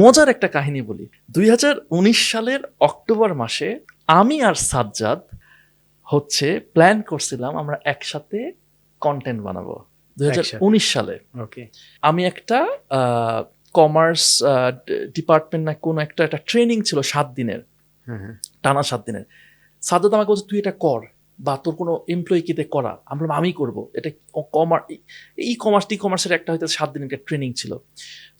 মজার একটা কাহিনী বলি। দুই হাজার উনিশ সালের অক্টোবর মাসে আমি আর সাজ্জাদ হচ্ছে প্ল্যান করছিলাম আমরা একসাথে কন্টেন্ট বানাবো। দুই হাজার উনিশ সালে। ওকে আমি একটা কমার্স ডিপার্টমেন্ট না কোনো একটা একটা ট্রেনিং ছিল সাত দিনের। টানা সাত দিনের। সাজ্জাদ আমাকে বলছে তুই এটা কর। বা তোর কোনো এমপ্লয়িকে করা আমরা বললাম, আমি করব। এটা কমার ই কমার্স টি কমার্সের একটা হয়তো সাত দিনের একটা ট্রেনিং ছিল।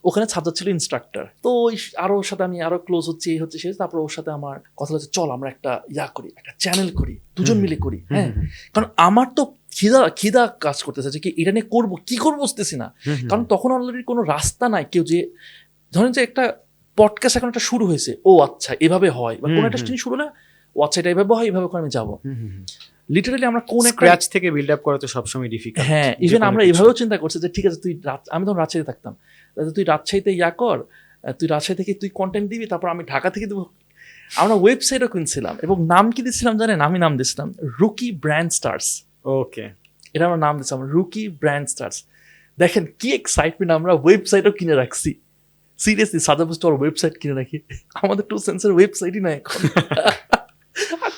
ওখানে সাজ্জাদ ছিল ইনস্ট্রাক্টর তো ওই আরও ওর সাথে আমি আরও ক্লোজ হচ্ছে এই হচ্ছে সে তারপর ওর সাথে আমার কথা হচ্ছে চল আমরা একটা ইয়া করি একটা চ্যানেল করি দুজন মিলে করি। হ্যাঁ? কারণ আমার তো খিদা খিদা কাজ করতেছে যে কি এটা নিয়ে করব কি করব বুঝতেছি না। কারণ তখন অলরেডি কোনো রাস্তা নাই কেউ যে ধরেন যে একটা পডকাস্ট এখন একটা শুরু হয়েছে ও আচ্ছা এভাবে হয়। বা কোনো একটা। জিনিস শুরু না ও আচ্ছা এটা এভাবে হয় এইভাবে করে আমি যাব। লিটারালি আমরা কোন স্ক্র্যাচ থেকে বিল্ড আপ করা তো সবসময় ডিফিকাল্ট হ্যাঁ ইভেন আমরা এভাবেও চিন্তা করছি যে ঠিক আছে তুই রাত- আমি তখন রাজশাহীতে থাকতাম। তাহলে তুই রাজশাহীতে ইয়া কর তুই রাজশাহী থেকে তুই কন্টেন্ট দিবি তারপর আমি ঢাকা থেকে দেবো। আমরা ওয়েবসাইটও কিনছিলাম এবং নাম কি দিচ্ছিলাম জানেন? আমি নাম দিচ্ছিলাম রুকি ব্র্যান্ড স্টার্স ওকে এটা আমরা নাম দিচ্ছিলাম রুকি ব্র্যান্ড স্টার্স দেখেন কি এক্সাইটমেন্ট আমরা ওয়েবসাইটও কিনে রাখছি। সিরিয়াসলি সাজাবো স্টোর ওয়েবসাইট কিনে রাখি। আমাদের টু সেন্সের ওয়েবসাইটই নাই এখন।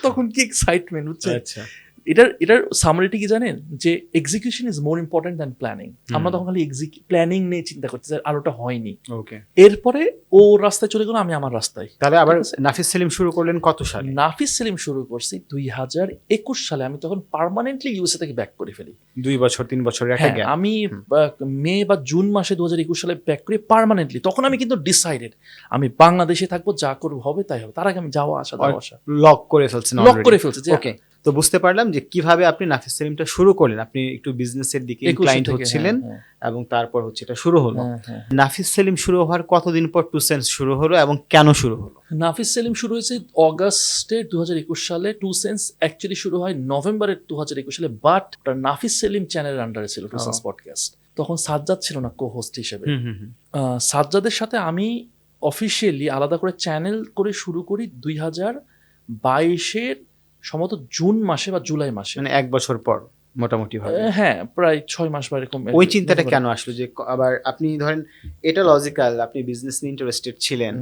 তখন কি এক্সাইটমেন্ট হচ্ছে আচ্ছা। এটার এটার সামারিটি কি জানেন? যে execution is more important than planning আমরা তখন খালি প্ল্যানিং নিয়ে চিন্তা চাই আর ওটা হয়নি। ওকে এরপরে ও রাস্তায় চলে গেল আমি আমার রাস্তায়। তাহলে আবার নাফিস সেলিম শুরু করলেন কত সালে? নাফিস সেলিম শুরু করছি দুই হাজার একুশ সালে। আমি তখন পার্মানেন্টলি ইউএসএ থেকে ব্যাক করে ফেলি। দুই বছর তিন একটা হ্যাঁ আমি মে বা জুন মাসে দু হাজার একুশ সালে ব্যাক করি পার্মানেন্টলি তখন আমি কিন্তু ডিসাইডেড আমি বাংলাদেশে থাকব যা করব হবে তাই হবে। তার আগে আমি যাওয়া আসা যাওয়া আসা। লক করে ফেলছেন লক করে ফেলছে যে ওকে তো বুঝতে পারলাম যে কীভাবে আপনি নাফিস সেলিমটা শুরু করলেন। আপনি একটু বিজনেসের দিকে 21 ইনক্লাইন্ড থেকে, হচ্ছিলেন হ্যাঁ, এবং তারপর হচ্ছে এটা শুরু হলো। হ্যাঁ, হ্যাঁ, হ্যাঁ। নাফিস সেলিম শুরু হওয়ার কতদিন পর টু সেন্স শুরু হলো এবং কেন শুরু হলো? নাফিস সেলিম শুরু হয়েছে অগাস্টে দু হাজার একুশ সালে। টু সেন্স অ্যাকচুয়ালি শুরু হয় নভেম্বরের দু হাজার একুশ সালে বাট নাফিস সেলিম চ্যানেলের আন্ডারে ছিল টু সেন্স পডকাস্ট তখন সাজ্জাদ ছিল না কো হোস্ট হিসেবে সাজ্জাদের সাথে আমি অফিসিয়ালি আলাদা করে চ্যানেল করে শুরু করি দুই হাজার বাইশের সম্ভবত জুন মাসে বা জুলাই মাসে। মানে এক বছর পর মোটামুটি ভাবে হ্যাঁ প্রায় ছয় মাস বা এরকম ওই চিন্তাটা কেন আসলো যে আবার আপনি ধরেন এটা লজিক্যাল আপনি বিজনেস নিয়ে ইন্টারেস্টেড ছিলেন।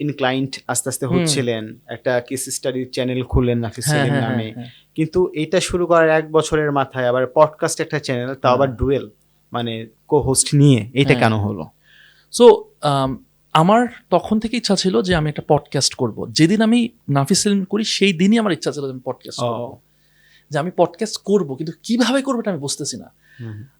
ইনক্লাইন্ট আস্তে আস্তে হচ্ছিলেন একটা কেস স্টাডি চ্যানেল খুললেন নাফিস হ্যাঁ, সেলিম হ্যাঁ, নামে। হ্যাঁ, কিন্তু এটা শুরু করার এক বছরের মাথায় আবার পডকাস্ট একটা চ্যানেল তাও আবার। ডুয়েল মানে কো হোস্ট নিয়ে এটা। কেন হলো? সো আমার তখন থেকে ইচ্ছা ছিল যে আমি একটা পডকাস্ট করব। যেদিন আমি নাফিস সেলিম করি সেই দিনই আমার ইচ্ছা ছিল যে আমি পডকাস্ট করব। যে আমি পডকাস্ট করব কিন্তু কীভাবে করব এটা আমি বুঝতেছি না।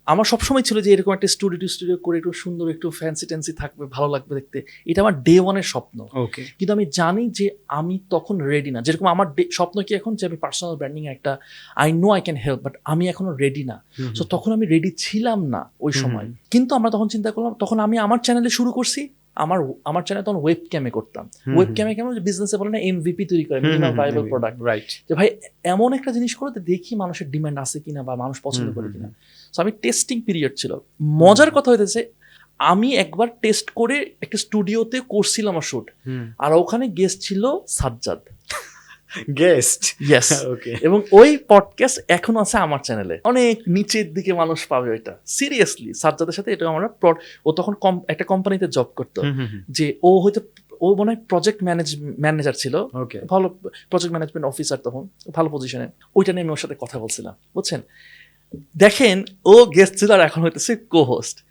আমার সবসময় ছিল যে এরকম একটা স্টুডিও টু স্টুডিও করে একটু সুন্দর একটু ফ্যান্সি ট্যান্সি থাকবে ভালো লাগবে দেখতে। এটা আমার ডে ওয়ানের স্বপ্ন। ওকে কিন্তু আমি জানি যে আমি তখন রেডি না। যেরকম আমার স্বপ্ন কি এখন যে আমি পার্সোনাল ব্র্যান্ডিং একটা I know I can help but আমি এখনও রেডি না। সো তখন আমি রেডি ছিলাম না ওই সময়। কিন্তু আমরা তখন চিন্তা করলাম তখন আমি আমার চ্যানেলে শুরু করছি আমার আমার চ্যানেল তখন ওয়েব ক্যামে করতাম। ওয়েব ক্যামে কেমন বিজনেসে বলে না এমভিপি তৈরি করে মিনিমাম ভাইবল প্রোডাক্ট রাইট যে ভাই এমন একটা জিনিস করো দেখি মানুষের ডিমান্ড আছে কিনা বা মানুষ পছন্দ করে কিনা। সো আমি টেস্টিং পিরিয়ড ছিল। মজার কথা হইতেছে আমি একবার টেস্ট করে একটা স্টুডিওতে করছিলাম আমার শুট আর ওখানে গেস্ট ছিল সাজ্জাদ। গেস্ট ইয়েস ওকে এবং ওই পডকাস্ট এখন আছে আমার চ্যানেলে অনেক নিচের দিকে মানুষ পাবে ওইটা। সিরিয়াসলি সাজ্জাদের সাথে এটা আমরা ও তখন কম- একটা কোম্পানিতে জব করতো। যে ও হয়তো ও মনে হয় প্রজেক্ট ম্যানেজ ম্যানেজার ছিল। ওকে ভালো প্রজেক্ট ম্যানেজমেন্ট অফিসার তখন ভালো পজিশনে ওইটা নিয়ে আমি ওর সাথে কথা বলছিলাম বুঝছেন? দেখেন ও গেস্ট ছিল আর এখন হইতেছে কো হোস্ট